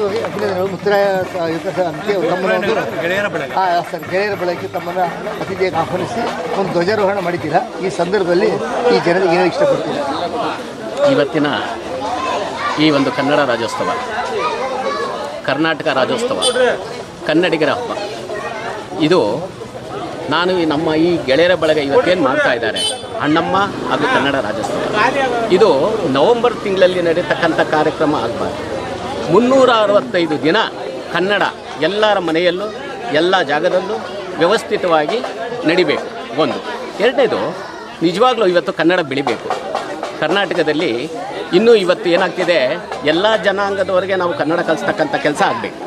ಅಭಿನಂದನೆಗಳು ಮುತ್ತರಾಯ ತಮ್ಮನ್ನ ಆ, ಸರ್ ಗೆಳೆಯರ ಬಳಕೆ ತಮ್ಮನ್ನು ಅತಿಥಿಯಾಗಿ ಆಹ್ವಾನಿಸಿ ಒಂದು ಧ್ವಜಾರೋಹಣ ಮಾಡಿದ್ದೀರಾ. ಈ ಸಂದರ್ಭದಲ್ಲಿ ಈ ಜನರಿಗೆ ಏನು ಇಷ್ಟಪಡ್ತೀರಾ ಇವತ್ತಿನ ಈ ಒಂದು ಕನ್ನಡ ರಾಜ್ಯೋತ್ಸವ ಕರ್ನಾಟಕ ರಾಜ್ಯೋತ್ಸವ ಕನ್ನಡಿಗರ ಹಬ್ಬ. ಇದು ನಾನು ಈ ನಮ್ಮ ಈ ಗೆಳೆಯರ ಬಳಗ ಇವತ್ತೇನು ಮಾಡ್ತಾ ಇದ್ದಾರೆ? ಅಣ್ಣಮ್ಮ ಹಾಗೂ ಕನ್ನಡ ರಾಜ್ಯೋತ್ಸವ. ಇದು ನವೆಂಬರ್ ತಿಂಗಳಲ್ಲಿ ನಡೀತಕ್ಕಂಥ ಕಾರ್ಯಕ್ರಮ ಆಗಬಾರ್ದು. ಮುನ್ನೂರ ಅರವತ್ತೈದು ದಿನ ಕನ್ನಡ ಎಲ್ಲರ ಮನೆಯಲ್ಲೂ, ಎಲ್ಲ ಜಾಗದಲ್ಲೂ ವ್ಯವಸ್ಥಿತವಾಗಿ ನಡಿಬೇಕು. ಒಂದು. ಎರಡನೇದು, ನಿಜವಾಗ್ಲೂ ಇವತ್ತು ಕನ್ನಡ ಬೆಳಿಬೇಕು. ಕರ್ನಾಟಕದಲ್ಲಿ ಇನ್ನೂ ಇವತ್ತು ಏನಾಗ್ತಿದೆ, ಎಲ್ಲ ಜನಾಂಗದವರೆಗೆ ನಾವು ಕನ್ನಡ ಕಲಿಸ್ತಕ್ಕಂಥ ಕೆಲಸ ಆಗಬೇಕು.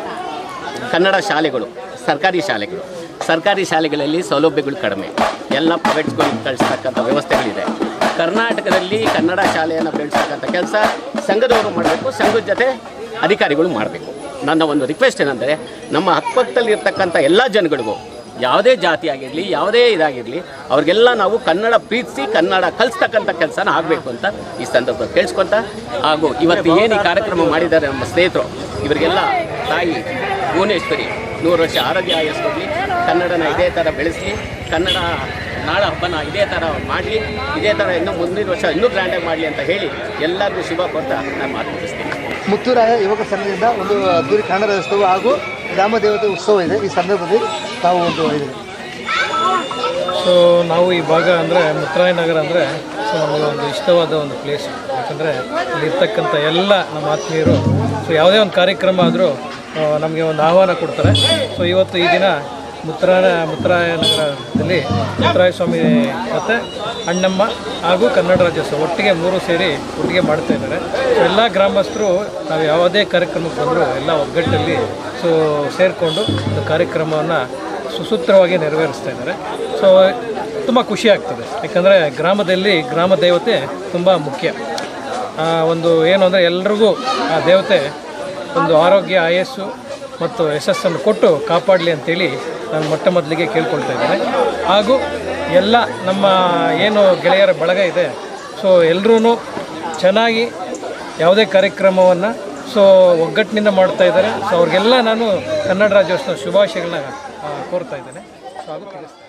ಕನ್ನಡ ಶಾಲೆಗಳು, ಸರ್ಕಾರಿ ಶಾಲೆಗಳು. ಸರ್ಕಾರಿ ಶಾಲೆಗಳಲ್ಲಿ ಸೌಲಭ್ಯಗಳು ಕಡಿಮೆ. ಎಲ್ಲ ಪ್ರೈವೇಟ್ಸ್ಗಳಿಗೆ ಕಳಿಸ್ತಕ್ಕಂಥ ವ್ಯವಸ್ಥೆಗಳಿದೆ. ಕರ್ನಾಟಕದಲ್ಲಿ ಕನ್ನಡ ಶಾಲೆಯನ್ನು ಬೆಳೆಸ್ತಕ್ಕಂಥ ಕೆಲಸ ಸಂಘದವರು ಮಾಡಬೇಕು. ಸಂಘದ ಜೊತೆ ಅಧಿಕಾರಿಗಳು ಮಾಡಬೇಕು. ನನ್ನ ಒಂದು ರಿಕ್ವೆಸ್ಟ್ ಏನಂದರೆ, ನಮ್ಮ ಅಕ್ಕಪಕ್ಕದಲ್ಲಿರ್ತಕ್ಕಂಥ ಎಲ್ಲ ಜನಗಳಿಗೂ, ಯಾವುದೇ ಜಾತಿ ಆಗಿರಲಿ, ಯಾವುದೇ ಇದಾಗಿರಲಿ, ಅವ್ರಿಗೆಲ್ಲ ನಾವು ಕನ್ನಡ ಪ್ರೀತಿಸಿ, ಕನ್ನಡ ಕಲಿಸ್ತಕ್ಕಂಥ ಕೆಲಸನ ಆಗಬೇಕು ಅಂತ ಈ ಸಂದರ್ಭದಲ್ಲಿ ಕೇಳಿಸ್ಕೊಂತ, ಹಾಗೂ ಇವತ್ತು ಏನು ಈ ಕಾರ್ಯಕ್ರಮ ಮಾಡಿದ್ದಾರೆ ನಮ್ಮ ಸ್ನೇಹಿತರು, ಇವರಿಗೆಲ್ಲ ತಾಯಿ ಭುವನೇಶ್ವರಿ, ನೂರು ವರ್ಷ ಆರೋಗ್ಯ ಆಯಸ್ಕೊಡ್ಲಿ ಕನ್ನಡನ ಇದೇ ಥರ ಬೆಳೆಸಿ ಕನ್ನಡ ನಾಳ ಹಬ್ಬನ ಇದೇ ಥರ ಮಾಡಲಿ, ಇದೇ ಥರ ಇನ್ನೂ ಮುಂದಿನ ವರ್ಷ ಇನ್ನೂ ಗ್ರ್ಯಾಂಡಾಗಿ ಮಾಡಲಿ ಅಂತ ಹೇಳಿ ಎಲ್ಲರಿಗೂ ಶುಭ ಕೊಡ್ತಾ ನಾನು ಮಾತು ಮುಗಿಸ್ತೀನಿ ಮುತ್ತೂರಾಯ ಯುವಕ ಸಂಘದಿಂದ ಒಂದು ಅದ್ದೂರಿ ಕನ್ನಡ ರಾಜ್ಯೋತ್ಸವ ಹಾಗೂ ಗ್ರಾಮ ಉತ್ಸವ ಇದೆ. ಈ ಸಂದರ್ಭದಲ್ಲಿ ತಾವು ಒಂದು ಇದೆ. ಸೊ ನಾವು ಈ ಭಾಗ ಅಂದರೆ ಮುತ್ತರಾಯ ನಗರ ಅಂದರೆ, ಸೊ ನಮಗೆ ಒಂದು ಇಷ್ಟವಾದ ಒಂದು ಪ್ಲೇಸ್ ಯಾಕಂದರೆ ಇಲ್ಲಿ ಇರ್ತಕ್ಕಂಥ ಎಲ್ಲ ನಮ್ಮ ಆತ್ಮೀಯರು, ಸೊ ಯಾವುದೇ ಒಂದು ಕಾರ್ಯಕ್ರಮ ಆದರೂ ನಮಗೆ ಒಂದು ಆಹ್ವಾನ ಕೊಡ್ತಾರೆ. ಸೊ ಇವತ್ತು ಈ ದಿನ ಮುತ್ತರಾಯ ಮುತ್ತರಾಯ ನಗರದಲ್ಲಿ ಮುತ್ತರಾಯ ಸ್ವಾಮಿ ಮತ್ತು ಅಣ್ಣಮ್ಮ ಹಾಗೂ ಕನ್ನಡ ರಾಜ್ಯೋತ್ಸವ ಒಟ್ಟಿಗೆ ಮೂರು ಸೇರಿ ಒಟ್ಟಿಗೆ ಮಾಡ್ತಾ ಇದ್ದಾರೆ. ಎಲ್ಲ ಗ್ರಾಮಸ್ಥರು ನಾವು ಯಾವುದೇ ಕಾರ್ಯಕ್ರಮಕ್ಕೆ ಬಂದರೂ ಎಲ್ಲ ಒಗ್ಗಟ್ಟಲ್ಲಿ ಸೊ ಸೇರಿಕೊಂಡು ಕಾರ್ಯಕ್ರಮವನ್ನು ಸುಸೂತ್ರವಾಗಿ ನೆರವೇರಿಸ್ತಾ ಇದ್ದಾರೆ. ಸೊ ತುಂಬ ಖುಷಿ ಆಗ್ತದೆ. ಯಾಕಂದರೆ ಗ್ರಾಮದಲ್ಲಿ ಗ್ರಾಮ ದೇವತೆ ತುಂಬ ಮುಖ್ಯ. ಒಂದು ಏನು ಅಂದರೆ ಎಲ್ರಿಗೂ ಆ ದೇವತೆ ಒಂದು ಆರೋಗ್ಯ, ಆಯಸ್ಸು ಮತ್ತು ಯಶಸ್ಸನ್ನು ಕೊಟ್ಟು ಕಾಪಾಡಲಿ ಅಂತೇಳಿ ನಾನು ಮೊಟ್ಟ ಮೊದಲಿಗೆ ಕೇಳ್ಕೊಳ್ತಾ ಇದ್ದೇನೆ. ಹಾಗೂ ಎಲ್ಲ ನಮ್ಮ ಏನು ಗೆಳೆಯರ ಬಳಗ ಇದೆ. ಸೊ ಎಲ್ಲರೂ ಚೆನ್ನಾಗಿ ಯಾವುದೇ ಕಾರ್ಯಕ್ರಮವನ್ನು ಸೊ ಒಗ್ಗಟ್ಟಿನಿಂದ ಮಾಡ್ತಾ ಇದ್ದಾರೆ. ಸೊ ಅವ್ರಿಗೆಲ್ಲ ನಾನು ಕನ್ನಡ ರಾಜ್ಯೋತ್ಸವ ಶುಭಾಶಯಗಳನ್ನ ಕೋರ್ತಾ ಇದ್ದೇನೆ. ಸೊ ಅದು ತಿಳಿಸ್ತೀನಿ.